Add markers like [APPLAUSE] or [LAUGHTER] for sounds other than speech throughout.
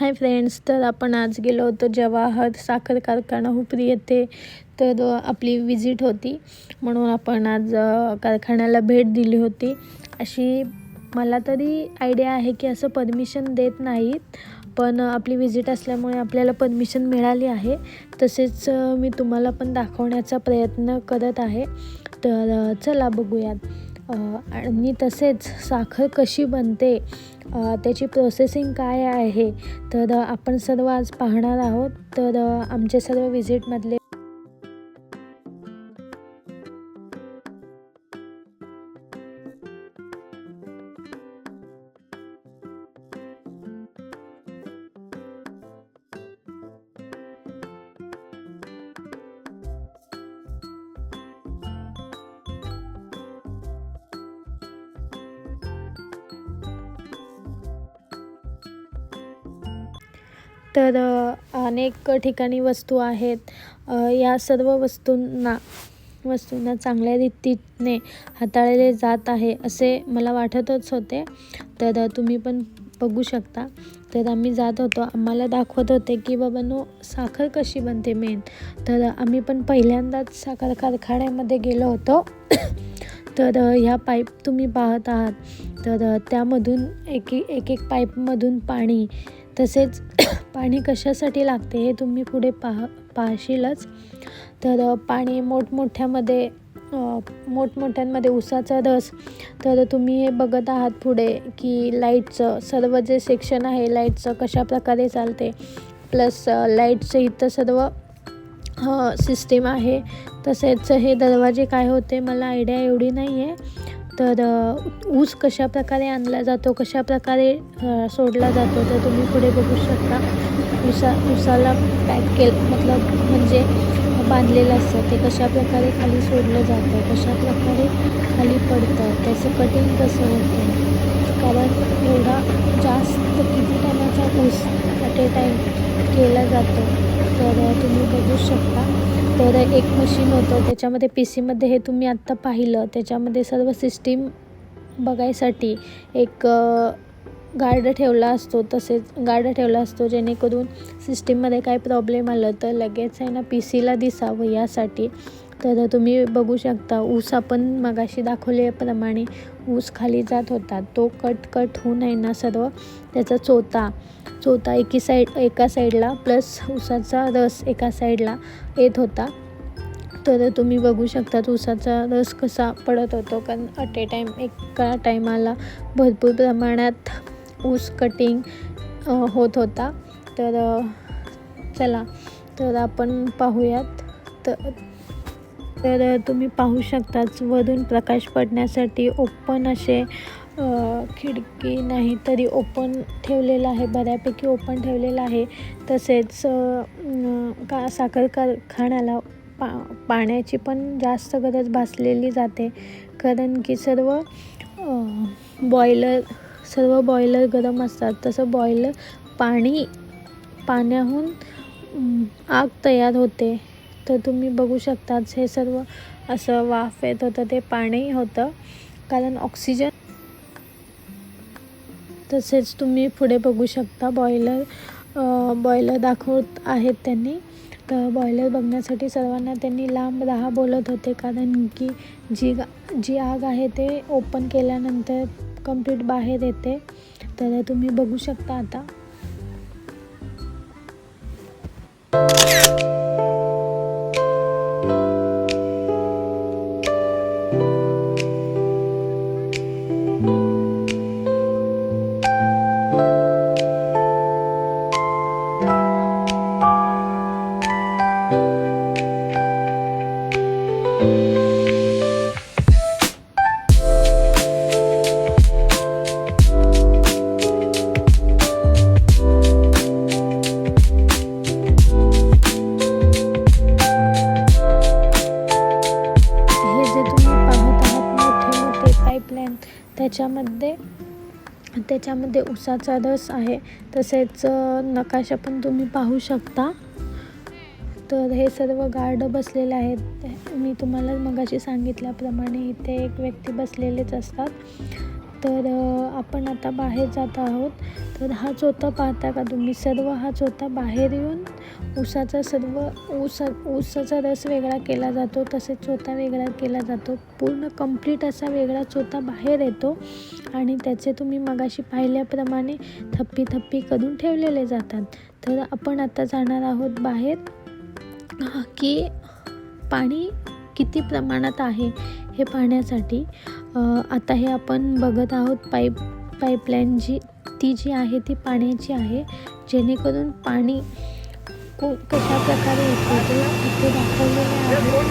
Hi friends तर आपण आज गेलो होतो जवाहर साखर कारखाना हुपरी येथे. तर आपली विजिट होती. म्हणून आपण आज कारखान्याला भेट दिली होती. अशी मला तरी आयडिया आहे की असं परमिशन देत नाहीत. पण आपली विजिट असल्यामुळे आपल्याला परमिशन मिळाली आहे. तसेच मी तुम्हाला पण दाखवण्याचा प्रयत्न करत आहे. तर चला बघूयात. आणि तसेच साखर कशी बनते? त्याची प्रोसेसिंग काय आहे? तर आपण सर्व आज पाहणार आहोत. तर आमचे सर्व व्हिजिटमधले तर अनेक ठिकाणी वस्तू आहेत. या सर्व वस्तूंना वस्तूंना चांगल्या रीतीने हाताळले जात आहे असे मला वाटतच होते. तर तुम्ही पण बघू शकता. तर आम्ही जात होतो. आम्हाला दाखवत होते की बाबांनो साखर कशी बनते मेन तर आम्ही पण पहिल्यांदाच साखर कारखान्यामध्ये गेलो होतो. [COUGHS] तर ह्या पाईप तुम्ही पाहत आहात. तर त्यामधून एक एक एक पाईपमधून पाणी तसेच [COUGHS] पाणी कशासाठी लागते हे तुम्ही पुढे पाह पाहशीलच. तर पाणी मोठमोठ्यामध्ये मोठमोठ्यांमध्ये उसाचा रस. तर तुम्ही हे बघत आहात पुढे की लाईटचं सर्व जे सेक्शन आहे लाईटचं कशा प्रकारे चालते. प्लस लाईटचं इथं सर्व सिस्टीम आहे. तसेच हे दरवाजे काय होते मला आयडिया एवढी नाही आहे तर ऊस कशा प्रकारे आणला जातो कशा प्रकारे सोडला जातो तर तुम्ही पुढे बघू शकता. उसा उसाला पॅक केल मतलब म्हणजे बांधलेलं असतं ते कशा प्रकारे खाली सोडलं जातं कशा प्रकारे खाली पडतं त्याचं कटिंग कसं होतं? कारण एवढा जास्त किती टायमाचा ऊस ॲट ए टाईम केला जातो तर तुम्ही बघू शकता. तर एक मशीन होतं. त्याच्यामध्ये पी सीमध्ये हे तुम्ही आत्ता पाहिलं. त्याच्यामध्ये सर्व सिस्टीम बघायसाठी एक गार्ड ठेवला असतो. तसेच गार्ड ठेवला असतो जेणेकरून सिस्टीममध्ये काही प्रॉब्लेम आलं तर लगेच आहे ना पी सीला दिसावं यासाठी. तर तुम्ही बघू शकता ऊस आपण मगाशी दाखवल्याप्रमाणे ऊस खाली जात होता. तो कट कट होऊ नये ना सर्व त्याचा चोथा चोथा एकी साईड एका साईडला प्लस ऊसाचा रस एका साईडला येत होता. तर तुम्ही बघू शकता ऊसाचा रस कसा पडत होतो कारण अट ए टाईम एका टायमाला भरपूर प्रमाणात ऊस कटिंग होत होता. तर चला तर आपण पाहूयात. तर तर तुम्ही पाहू शकताच वरून प्रकाश पडण्यासाठी ओपन असे खिडकी नाही तरी ओपन ठेवलेलं आहे बऱ्यापैकी ओपन ठेवलेलं आहे. तसेच का साखर कारखान्याला पा पाण्याची पण जास्त गरज भासलेली जाते. कारण की सर्व बॉयलर सर्व बॉयलर गरम असतात. तसं बॉयलर पाणी पाण्याहून आग तयार होते. तर तुम्ही बघू शकताच हे सर्व असं वाफ येत होतं ते पाणी होतं. कारण ऑक्सिजन तसेच तुम्ही पुढे बघू शकता बॉयलर बॉयलर दाखवत आहेत त्यांनी. तर बॉयलर बघण्यासाठी सर्वांना त्यांनी लांब राहा बोलत होते. कारण की जी गा- जी आग आहे ते ओपन केल्यानंतर कंप्लीट बाहेर येते. तर तुम्ही बघू शकता आता. त्याच्यामध्ये उसाचा रस आहे तसेच नकाशा पण तुम्ही पाहू शकता. तर हे सर्व गार्ड बसलेले आहेत. मी तुम्हाला मगाशी सांगितल्याप्रमाणे इथे एक व्यक्ती बसलेलेच असतात. तर आपण आता बाहेर जात आहोत. तर हा चोथा पाहता का तुम्ही? सर्व हा चोथा बाहेर येऊन. ऊसाचा सर्व ऊस ऊसाचा रस वेगळा केला जातो तसेच चोथा वेगळा केला जातो. पूर्ण कंप्लीट असा वेगळा चोथा बाहेर येतो आणि त्याचे तुम्ही मगाशी पाहिल्याप्रमाणे थप्पी थप्पी करून ठेवलेले जातात. तर आपण आता जाणार आहोत बाहेर. की पाणी किती प्रमाणात आहे हे पाहण्यासाठी? आता हे आपण बघत आहोत पाईप पाईपलाईन जी ती जी आहे ती पाण्याची आहे. जेणेकरून पाणी को कशा प्रकारे येतो ते इथे दाखवलेले आहे.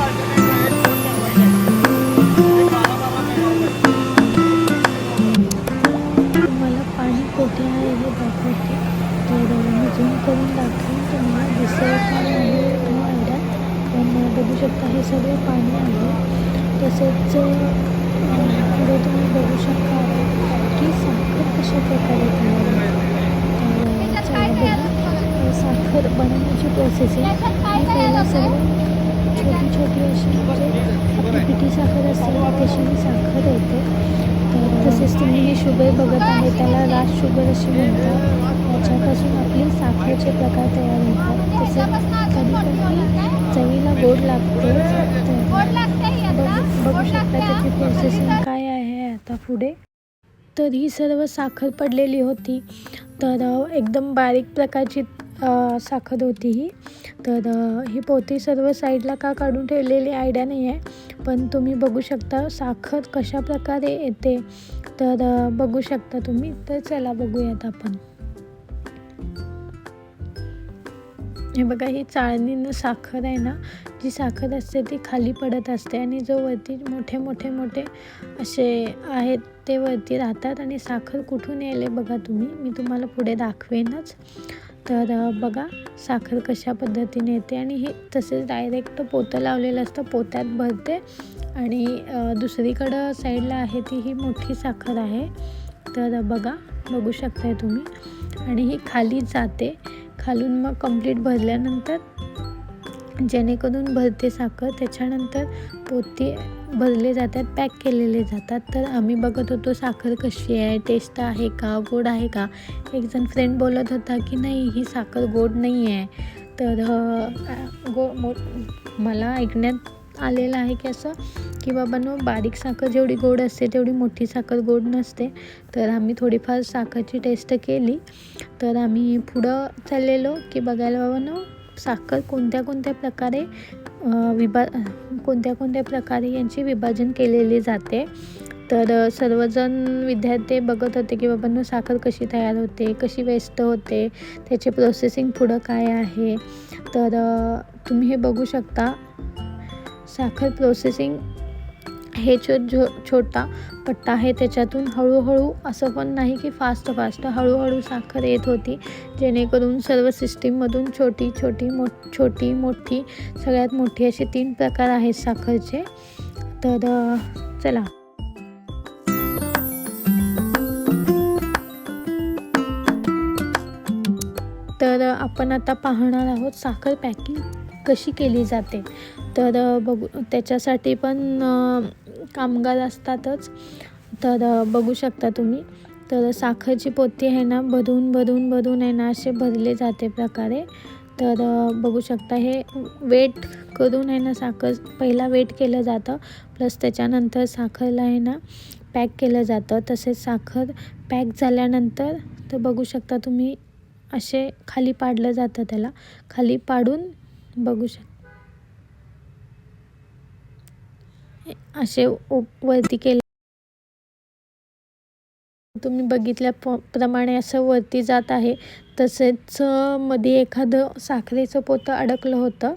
तुम्हाला पाणी कुठे आहे हे दाखवते. तर मी झूम करून दाखवून तुम्हाला दिसत काय आहे तुम्हाला पण बघू शकता हे सगळे पाणी आहे. तसेच अं, पुढे तुम्ही बघू शकता की साखर कशा प्रकारे. तर साखर बनवण्याची प्रोसेसिंग ही पहिला सर्व छोटी छोटी अशी म्हणजे आपली पिठी साखर असते तशी ही साखर येते तर तसेच तुम्ही हे शुगर बघत आहे त्याला राज शुगर अशी म्हणतात. त्याच्यापासून आपली साखरेचे प्रकार तयार होतात. तसेच कधी कधी चवीला गोड लागते तर बघू शकता त्याची प्रोसेसिंग काय आहे आता पुढे? तर ही सर्व साखर पडलेली होती. तर एकदम बारीक प्रकारची साखर होती ही. तर ही पोती सर्व साईडला का काढून ठेवलेली आयडिया नाही आहे पण तुम्ही बघू शकता साखर कशा प्रकारे येते. तर बघू शकता तुम्ही. तर चला बघूयात आपण. हे बघा ही चाळणीनं साखर आहे ना जी साखर असते ती खाली पडत असते आणि जो वरती मोठे मोठे मोठे असे आहेत ते वरती राहतात आणि साखर कुठून यायले बघा तुम्ही मी तुम्हाला पुढे दाखवेनच. तर बघा साखर कशा पद्धतीने येते आणि हे तसेच डायरेक्ट पोतं लावलेलं असतं पोत्यात भरते आणि दुसरीकडं साईडला आहे ती ही मोठी साखर आहे. तर बघा बघू शकताय तुम्ही. आणि ही खाली जाते. खालून मग कंप्लीट भरल्यानंतर जेणेकरून भरते साखर त्याच्यानंतर पोते भरले जातात पॅक केलेले जातात. तर आम्ही बघत होतो साखर कशी आहे टेस्ट आहे का गोड आहे का? एक जण फ्रेंड बोलत होता की नाही ही साखर गोड नाही आहे तर गो मो मला ऐकण्यात आलेलं आहे की असं की बाबांनो बारीक साखर जेवढी गोड असते तेवढी मोठी साखर गोड नसते. तर आम्ही थोडीफार साखरची टेस्ट केली. तर आम्ही पुढं चाललेलो की बघायला बाबांनो साखर कोणत्या कोणत्या प्रकारे विभा कोणत्या कोणत्या प्रकारे यांची विभाजन केलेली जाते. तर सर्वजण विद्यार्थी बघत होते की बाबांनो साखर कशी तयार होते कशी वेस्ट होते त्याचे प्रोसेसिंग पुढं काय आहे. तर तुम्ही हे बघू शकता. साखर प्रोसेसिंग हे जो जो छोटा पट्टा आहे. त्याच्यातून हळूहळू असं पण नाही की फास्ट फास्ट हळूहळू साखर येत होती. जेणेकरून सर्व सिस्टीममधून छोटी छोटी मो छोटी मोठी सगळ्यात मोठी असे तीन प्रकार आहेत साखरचे. तर चला. तर आपण आता पाहणार आहोत साखर पॅकिंग कशी केली जाते? तर बघू त्याच्यासाठी पण कामगार असतातच. तर बघू शकता तुम्ही. तर साखरची पोती आहे ना भरून भरून भरून आहे ना असे भरले जाते प्रकारे. तर बघू शकता हे वेट करून आहे ना साखर पहिला वेट केलं जातं. प्लस त्याच्यानंतर साखरला आहे ना पॅक केलं जातं. तसेच साखर पॅक झाल्यानंतर तर बघू शकता तुम्ही असे खाली पाडलं जातं त्याला. खाली पाडून बघू शक असे वरती केले तुम्ही बघितल्या प- प्रमाणे असं वरती जात आहे. तसेच मध्ये एखादं साखरेचं पोतं अडकलं होतं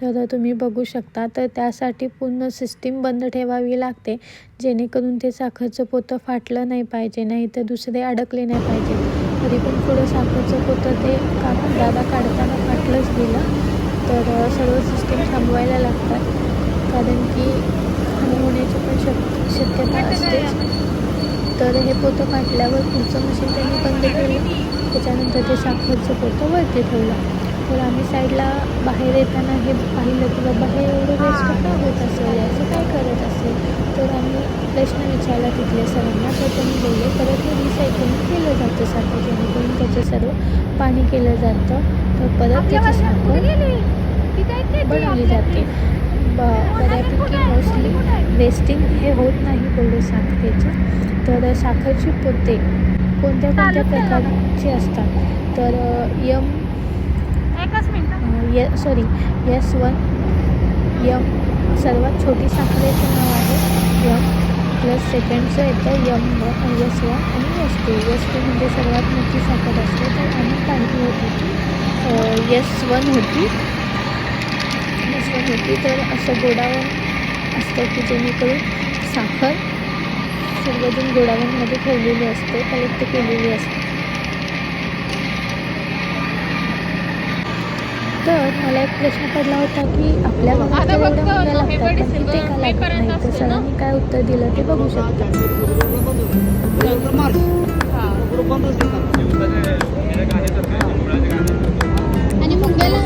तर तुम्ही बघू शकता. तर त्यासाठी पूर्ण सिस्टीम बंद ठेवावी लागते. जेणेकरून ते साखरचं पोतं फाटलं नाही पाहिजे नाही तर दुसरे अडकले नाही पाहिजे. तरी पण पुढं साखरचं पोतं ते का दादा काढताना फाटलंच गेलं. तर सर्व सिस्टीम थांबवायला लागतात. कारण की हानी होण्याची पण शक शक्यता असतेच. तर हे पोतं काटल्यावर पुढचं मशीन त्यांनी बंद केलं. त्याच्यानंतर ते साखरचं पोतं वरती ठेवलं. तर आम्ही साईडला बाहेर येताना हे पाहिलं की बाबा हे एवढं वेस्ट का होत असेल? याचं काय करत असेल? तर आम्ही प्रश्न विचारला तिथल्या सरांना. तर त्यांनी बोलले परत हे रिसायकलिंग केलं जातं साखर जेणेकरून त्याचं सर्व पाणी केलं जातं. तर परत त्याचं साखर बनवली जाते. ब बऱ्यापैकी मोस्टली वेस्टिंग हे होत नाही कोरडे साखरेचं. तर साखरची पोते कोणत्या कोणत्या प्रकारचे असतात? तर यम एकच मिनिट. य सॉरी यस वन यम सर्वात छोटी साखरेचं नाव आहे यम. प्लस सेकंडचं येतं यम वन यस वन आणि यस टू यस टू म्हणजे सर्वात मोठी साखर असते तर आम्ही पाहिली होती यस वन होती. यस वन होती तर असं गोडावन असतं की जेणेकरून साखर सर्वजण गोडावनमध्ये ठेवलेली असते कलेक्ट केलेली असते. तर मला एक प्रश्न पडला होता की आपल्या एवढ्या लागतात पण का लागत नाही? तर? सरांनी काय उत्तर दिलं ते बघू शकता. आणि मुंग्याला